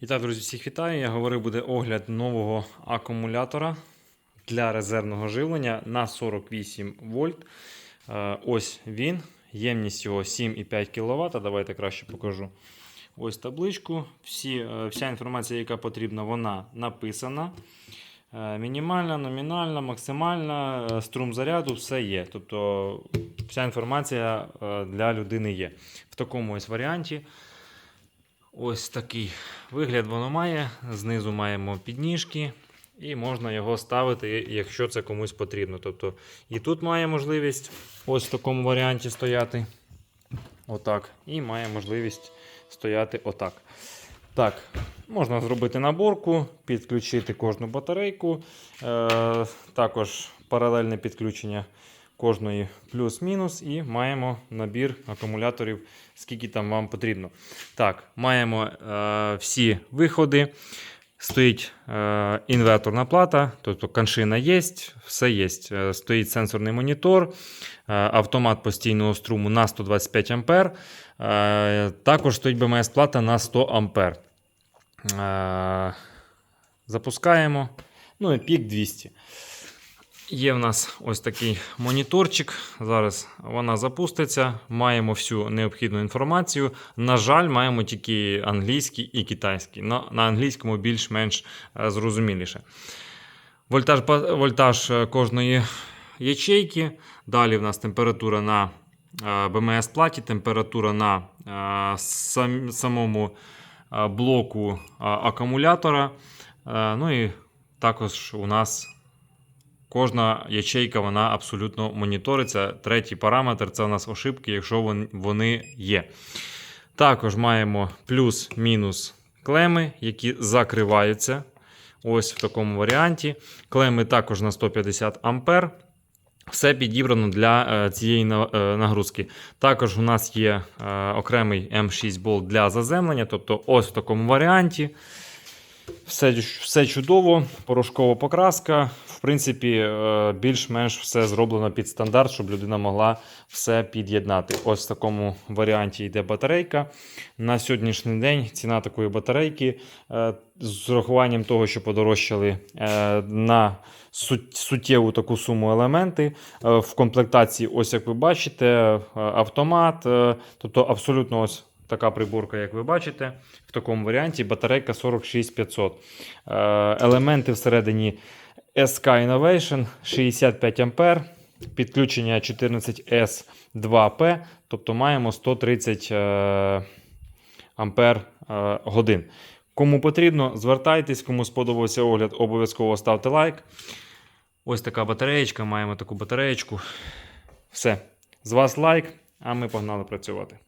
І так, друзі, всіх вітаю. Я говорив, буде огляд нового акумулятора для резервного живлення на 48 вольт. Е, Ось він. Ємність його 7,5 кВт. Давайте краще покажу. Ось табличку. Всі, е, вся інформація, яка потрібна, вона написана. Е, Мінімальна, номінальна, максимальна, струм заряду, все є. Тобто вся інформація для людини є. В такому ось варіанті. Ось такий вигляд воно має. Знизу маємо підніжки, і можна його ставити, якщо це комусь потрібно. Тобто і тут має можливість ось в такому варіанті стояти. Отак. І має можливість стояти отак. Так, можна зробити наборку, підключити кожну батарейку. Е, також паралельне підключення кожної плюс-мінус, і маємо набір акумуляторів, скільки там вам потрібно. Так, маємо е, всі виходи. Стоїть е, інверторна плата, тобто каншина є, все є. Е, Стоїть сенсорний монітор, е, автомат постійного струму на 125 А. Е, також стоїть БМС плата на 100 А. Е, запускаємо. Ну і пік 200. Є в нас ось такий моніторчик. Зараз вона запуститься. Маємо всю необхідну інформацію. На жаль, маємо тільки англійський і китайський. На, на англійському більш-менш е, зрозуміліше. Вольтаж, вольтаж е, кожної ячейки. Далі в нас температура на е, БМС платі, температура на сам, самому блоку акумулятора. Ну і також у нас Кожна ячейка вона абсолютно моніториться. Третій параметр це у нас ошибки, якщо вони є. Також маємо плюс-мінус клеми, які закриваються. Ось в такому варіанті. Клеми також на 150 ампер. Все підібрано для е, цієї е, нагрузки. Також у нас є е, окремий М6 болт для заземлення, тобто ось в такому варіанті. Все, все чудово, порошкова покраска. В принципі, е, більш-менш все зроблено під стандарт, щоб людина могла все під'єднати. Ось в такому варіанті йде батарейка. На сьогоднішній день ціна такої батарейки е, з урахуванням того, що подорожчали е, на суттєву таку суму елементи. В комплектації, ось як ви бачите, автомат, тобто абсолютно ось така приборка, як ви бачите. В такому варіанті батарейка 46500. Е, Елементи всередині SK Innovation 65 А, підключення 14S2P, тобто маємо 130 е, ампер е, годин. Кому потрібно, звертайтесь, кому сподобався огляд, обов'язково ставте лайк. Ось така батареєчка, маємо таку батареєчку. Все. З вас лайк, а ми погнали працювати.